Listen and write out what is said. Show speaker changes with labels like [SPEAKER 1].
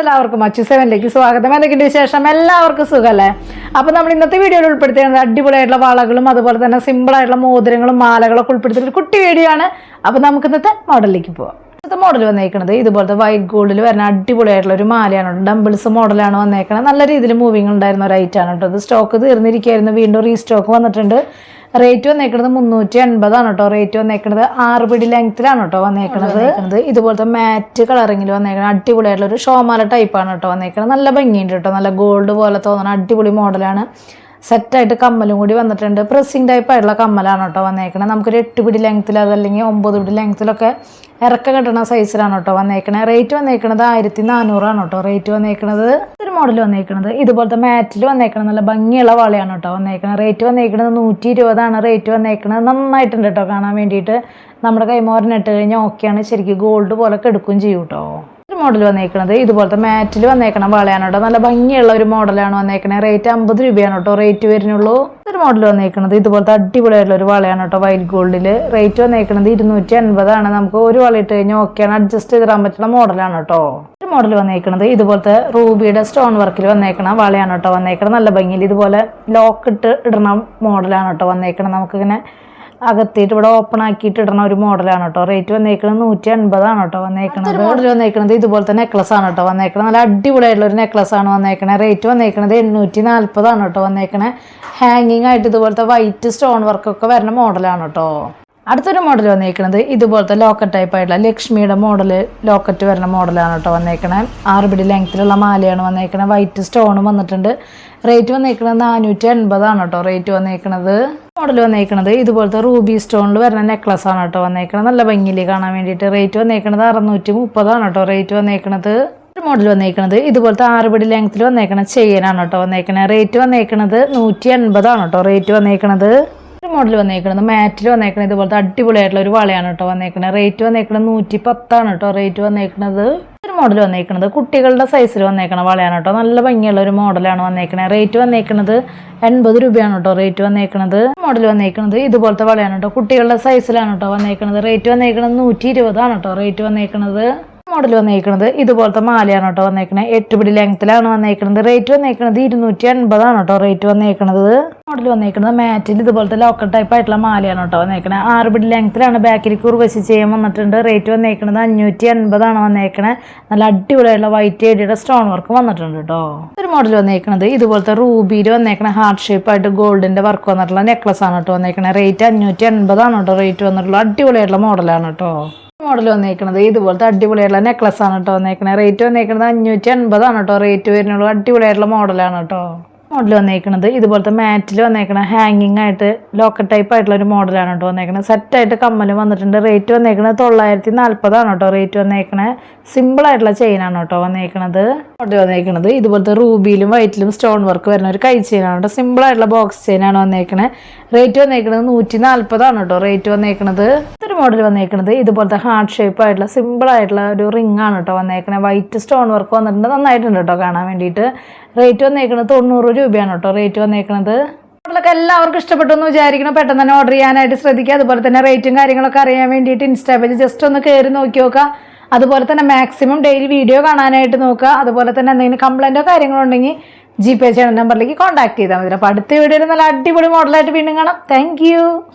[SPEAKER 1] എല്ലാവർക്കും അച്ചു സെവനിലേക്ക് സ്വാഗതം. എന്തൊക്കെയുണ്ട് വിശേഷം. എല്ലാവർക്കും സുഖമല്ലേ അപ്പോൾ നമ്മൾ ഇന്നത്തെ വീഡിയോയിൽ ഉൾപ്പെടുത്തിയിരുന്നത് അടിപൊളിയായിട്ടുള്ള വളകളും അതുപോലെ തന്നെ സിമ്പിളായിട്ടുള്ള മോതിരങ്ങളും മാലകളൊക്കെ ഉൾപ്പെടുത്തിയിട്ട് ഒരു കുട്ടി വീഡിയോ ആണ്. അപ്പോൾ നമുക്ക് ഇന്നത്തെ മോഡലിലേക്ക് പോവാം. ഇന്നത്തെ മോഡൽ വന്നേക്കുന്നത് ഇതുപോലത്തെ വൈറ്റ് ഗോൾഡിൽ വരുന്ന അടിപൊളിയായിട്ടുള്ള ഒരു മാലയാണ് ഡംബിൾസ് മോഡലാണ് വന്നേക്കുന്നത് നല്ല രീതിയിൽ മൂവിങ് ഉണ്ടായിരുന്ന ഒരു ഐറ്റാണ് കേട്ടോ. ഇത് സ്റ്റോക്ക് തീർന്നിരിക്കുകയായിരുന്നു. വീണ്ടും റീസ്റ്റോക്ക് വന്നിട്ടുണ്ട്. റേറ്റ് വന്നേക്കുന്നത് മുന്നൂറ്റി എൺപതാണ് കേട്ടോ റേറ്റ് വന്നേക്കുന്നത് ആറ് പിടി ലെങ്ത്തിലാണ് കേട്ടോ വന്നേക്കുന്നത് ഇതുപോലത്തെ മാറ്റ് കളറിങ്ങിൽ വന്നേക്കുന്നത് അടിപൊളിയായിട്ടുള്ള ഒരു ഷോമാല ടൈപ്പാണ് കേട്ടോ വന്നേക്കുന്നത് നല്ല ഭംഗിയുണ്ട് കേട്ടോ. നല്ല ഗോൾഡ് പോലെ തോന്നുന്ന അടിപൊളി മോഡലാണ് സെറ്റായിട്ട് കമ്മലും കൂടി വന്നിട്ടുണ്ട്. പ്രസ്സിങ് ടൈപ്പ് ആയിട്ടുള്ള കമ്മലാണ് കേട്ടോ വന്നേക്കണേ. നമുക്കൊരു എട്ട് പിടി ലെങ്ത്തിൽ അതല്ലെങ്കിൽ ഒമ്പത് പിടി ലെങ്ത്തിലൊക്കെ ഇറക്ക കെട്ടണ സൈസിലാണ് കേട്ടോ വന്നേക്കണേ. റേറ്റ് വന്നേക്കണത് ആയിരത്തി നാനൂറാണ് കേട്ടോ. റേറ്റ് വന്നേക്കണത് ഒരു മോഡൽ വന്നേക്കണത്. ഇതുപോലത്തെ മാറ്റിൽ വന്നേക്കണത് നല്ല ഭംഗിയുള്ള വളയാണ് കേട്ടോ വന്നേക്കണത് റേറ്റ് വന്നേക്കണത് നൂറ്റി ഇരുപതാണ് റേറ്റ് വന്നേക്കണത് നന്നായിട്ടുണ്ട് കേട്ടോ കാണാൻ വേണ്ടിയിട്ട്. നമ്മുടെ കൈമോരനിട്ട് കഴിഞ്ഞാൽ ഓക്കെയാണ് ശരിക്കും ഗോൾഡ് പോലെ എടുക്കുകയും ചെയ്യും കേട്ടോ. മോഡൽ വന്നേക്കണത്. ഇതുപോലത്തെ മാറ്റിൽ വന്നേക്കണ വളയാണ് കേട്ടോ നല്ല ഭംഗിയുള്ള ഒരു മോഡലാണ് വന്നേക്കണത് റേറ്റ് അമ്പത് രൂപയാണ് കേട്ടോ റേറ്റ് വരുന്നുള്ളൂ. ഒരു മോഡൽ വന്നേക്കണത്. ഇതുപോലത്തെ അടിപൊളിയായിട്ടുള്ള ഒരു വളയാണ് കേട്ടോ വൈറ്റ് ഗോൾഡിൽ റേറ്റ് വന്നേക്കണത് ഇരുന്നൂറ്റി അൻപതാണ് നമുക്ക് ഒരു വള ഇട്ട് കഴിഞ്ഞാൽ ഓക്കെയാണ് അഡ്ജസ്റ്റ് ചെയ്തിടാൻ പറ്റുന്ന മോഡലാണ് കേട്ടോ ഒരു മോഡൽ വന്നേക്കണത് ഇതുപോലത്തെ റൂബിയുടെ സ്റ്റോൺ വർക്കിൽ വന്നേക്കണ വളയാണ് കേട്ടോ വന്നേക്കണത് നല്ല ഭംഗിയിൽ ഇതുപോലെ ലോക്ക് ഇട്ട് ഇടണ മോഡലാണ് കേട്ടോ വന്നേക്കണത്. നമുക്കിങ്ങനെ അകത്തിയിട്ട് ഇവിടെ ഓപ്പൺ ആക്കിയിട്ട് ഇടുന്ന ഒരു മോഡലാണ് കേട്ടോ. റേറ്റ് വന്നേക്കുന്നത് നൂറ്റി എൺപതാണ് കേട്ടോ വന്നേക്കുന്നത് മോഡൽ വന്നേക്കുന്നത് ഇതുപോലത്തെ നെക്ലസ് ആണ് കേട്ടോ വന്നേക്കുന്നത് നല്ല അടിപൊളിയായിട്ടുള്ള ഒരു നെക്ലസ് ആണ് വന്നേക്കണേ റേറ്റ് വന്നേക്കുന്നത് എണ്ണൂറ്റി നാൽപ്പതാണ് കേട്ടോ വന്നേക്കണേ ഹാങ്ങിങ് ആയിട്ട് ഇതുപോലത്തെ വൈറ്റ് സ്റ്റോൺ വർക്കൊക്കെ വരുന്ന മോഡലാണ് കേട്ടോ. അടുത്തൊരു മോഡൽ വന്നേക്കുന്നത് ഇതുപോലത്തെ ലോക്കറ്റ് ടൈപ്പ് ആയിട്ടുള്ള ലക്ഷ്മിയുടെ മോഡൽ ലോക്കറ്റ് വരുന്ന മോഡലാണ് കേട്ടോ വന്നേക്കണേ ആറ് പിടി ലെങ്ത്തിലുള്ള മാലയാണ് വന്നേക്കണേ വൈറ്റ് സ്റ്റോണും വന്നിട്ടുണ്ട്. റേറ്റ് വന്നേക്കുന്നത് നാനൂറ്റി എൺപതാണ് കേട്ടോ റേറ്റ് വന്നേക്കുന്നത് മോഡൽ വന്നേക്കുന്നത് ഇതുപോലത്തെ റൂബി സ്റ്റോണിൽ വരുന്ന നെക്ലസ് ആണ് കേട്ടോ വന്നേക്കുന്നത് നല്ല ഭംഗിയിൽ കാണാൻ വേണ്ടിയിട്ട് റേറ്റ് വന്നേക്കുന്നത് അറുന്നൂറ്റി മുപ്പതാണ് കേട്ടോ റേറ്റ് വന്നേക്കുന്നത് മോഡൽ വന്നേക്കുന്നത് ഇതുപോലത്തെ ആറുപടി ലെങ്ത്തിൽ വന്നേക്കണ ചെയിനാണ് കേട്ടോ വന്നേക്കണത്. റേറ്റ് വന്നേക്കുന്നത് നൂറ്റി എൺപതാണ് കേട്ടോ റേറ്റ് വന്നേക്കുന്നത് മോഡൽ വന്നേക്കണത് മാറ്റിൽ വന്നേക്കണത് ഇതുപോലത്തെ അടിപൊളിയായിട്ടുള്ള ഒരു വളയാണ് കേട്ടോ വന്നേക്കുന്നത് റേറ്റ് വന്നേക്കണത് നൂറ്റി പത്താണ് കേട്ടോ റേറ്റ് വന്നേക്കണത് ഒരു മോഡൽ വന്നേക്കുന്നത് കുട്ടികളുടെ സൈസിൽ വന്നേക്കണ വളയാണ് കേട്ടോ. നല്ല ഭംഗിയുള്ള ഒരു മോഡലാണ് വന്നേക്കണേ. റേറ്റ് വന്നേക്കണത് എൺപത് രൂപയാണ് കേട്ടോ റേറ്റ് വന്നേക്കണത്. മോഡൽ വന്നേക്കണത് ഇതുപോലത്തെ വളയാണ് കേട്ടോ. കുട്ടികളുടെ സൈസിലാണ് കേട്ടോ വന്നേക്കണത്. റേറ്റ് വന്നേക്കണത് നൂറ്റി ഇരുപതാണ് കേട്ടോ റേറ്റ് വന്നേക്കണത്. മോഡൽ വന്നേക്കുന്നത് ഇതുപോലത്തെ മാലയാണ് കേട്ടോ വന്നേക്കുന്നത് എട്ട് പിടി ലെങ്ത്തിലാണ് വന്നേക്കുന്നത് റേറ്റ് വന്നേക്കുന്നത് ഇരുന്നൂറ്റി അൻപതാണ് കേട്ടോ റേറ്റ് വന്നേക്കുന്നത് മോഡൽ വന്നേക്കുന്നത് മാറ്റിൽ ഇതുപോലത്തെ ലോക്കൽ ടൈപ്പ് ആയിട്ടുള്ള മാലയാണ് കേട്ടോ വന്നേക്കുന്നത് ആറ് പിടി ലെങ്ത്തിലാണ് ബാക്കിൽ കുറുവശി ചെയ്യാൻ വന്നിട്ടുണ്ട്. റേറ്റ് വന്നേക്കുന്നത് അഞ്ഞൂറ്റി അൻപതാണ് വന്നേക്കുന്നത് നല്ല അടിപൊളിയായിട്ടുള്ള വൈറ്റ് ഏരിയയുടെ സ്റ്റോൺ വർക്ക് വന്നിട്ടുണ്ട് കേട്ടോ. ഒരു മോഡൽ വന്നേക്കുന്നത് ഇതുപോലത്തെ റൂബിയിൽ വന്നേക്കണ. ഹാർട്ട് ഷേപ്പ് ആയിട്ട് ഗോൾഡിന്റെ വർക്ക് വന്നിട്ടുള്ള നെക്ലസ് ആണ് കേട്ടോ വന്നേക്കുന്നത് റേറ്റ് അഞ്ഞൂറ്റി അൻപതാണ് കേട്ടോ റേറ്റ് വന്നിട്ടുള്ള അടിപൊളിയായിട്ടുള്ള മോഡലാണ് കേട്ടോ. മോഡൽ വന്നേക്കുന്നത് ഇതുപോലത്തെ അടിപൊളിയായിട്ടുള്ള നെക്ലസ് ആണ് കേട്ടോ വന്നേക്കണത് റേറ്റ് വന്നേക്കുന്നത് അഞ്ഞൂറ്റി എൺപതാണ് കേട്ടോ റേറ്റ് വരുന്നുള്ളൂ അടിപൊളിയായിട്ടുള്ള മോഡലാണ് കേട്ടോ മോഡൽ വന്നേക്കുന്നത് ഇതുപോലത്തെ മാറ്റിൽ വന്നേക്കണ ഹാങ്ങിങ് ആയിട്ട് ലോക്കൽ ടൈപ്പ് ആയിട്ടുള്ള ഒരു മോഡലാണ് കേട്ടോ വന്നേക്കണത്. സെറ്റായിട്ട് കമ്മലും വന്നിട്ടുണ്ട്. റേറ്റ് വന്നേക്കുന്നത് തൊള്ളായിരത്തി നാൽപ്പതാണ് കേട്ടോ റേറ്റ് വന്നേക്കണ സിമ്പിൾ ആയിട്ടുള്ള ചെയിനാണ് കേട്ടോ വന്നേക്കണത്. മോഡൽ വന്നേക്കണത്. ഇതുപോലത്തെ റൂബിയിലും വൈറ്റിലും സ്റ്റോൺ വർക്ക് വരുന്ന ഒരു കൈ ചെയിനാണ് കേട്ടോ സിമ്പിൾ ആയിട്ടുള്ള ബോക്സ് ചെയിനാണ് വന്നേക്കണത് റേറ്റ് വന്നേക്കുന്നത് നൂറ്റി നാൽപ്പതാണ് കേട്ടോ റേറ്റ് വന്നേക്കണത്. ഒരു മോഡൽ വന്നേക്കണത്. ഇതുപോലത്തെ ഹാർട്ട് ഷേപ്പ് ആയിട്ടുള്ള സിമ്പിൾ ആയിട്ടുള്ള ഒരു റിംഗ് ആണ് കേട്ടോ വന്നേക്കണത് വൈറ്റ് സ്റ്റോൺ വർക്ക് വന്നിട്ടുണ്ട്. നന്നായിട്ടുണ്ട് കേട്ടോ കാണാൻ വേണ്ടിയിട്ട്. റേറ്റ് വന്നേക്കുന്നത് തൊണ്ണൂറ് രൂപയാണ് കേട്ടോ റേറ്റ് വന്നേക്കുന്നത് മോഡലൊക്കെ എല്ലാവർക്കും ഇഷ്ടപ്പെട്ടു എന്ന് വിചാരിക്കണം പെട്ടെന്ന് തന്നെ ഓർഡർ ചെയ്യാനായിട്ട് ശ്രദ്ധിക്കുക. അതുപോലെ തന്നെ റേറ്റും കാര്യങ്ങളൊക്കെ അറിയാൻ വേണ്ടിയിട്ട് ഇൻസ്റ്റാ പേജ് ജസ്റ്റ് ഒന്ന് കയറി നോക്കി നോക്കുക. അതുപോലെ തന്നെ മാക്സിമം ഡെയിലി വീഡിയോ കാണാനായിട്ട് നോക്കുക. അതുപോലെ തന്നെ എന്തെങ്കിലും കംപ്ലൈന്റോ കാര്യങ്ങളോ ഉണ്ടെങ്കിൽ ജി പേ ചെയ്യുന്ന നമ്പറിലേക്ക് കോൺടാക്ട് ചെയ്താൽ മതി. അപ്പോൾ അടുത്ത വീഡിയോയിൽ നല്ല അടിപൊളി മോഡലായിട്ട് വീണ്ടും കാണാം. താങ്ക്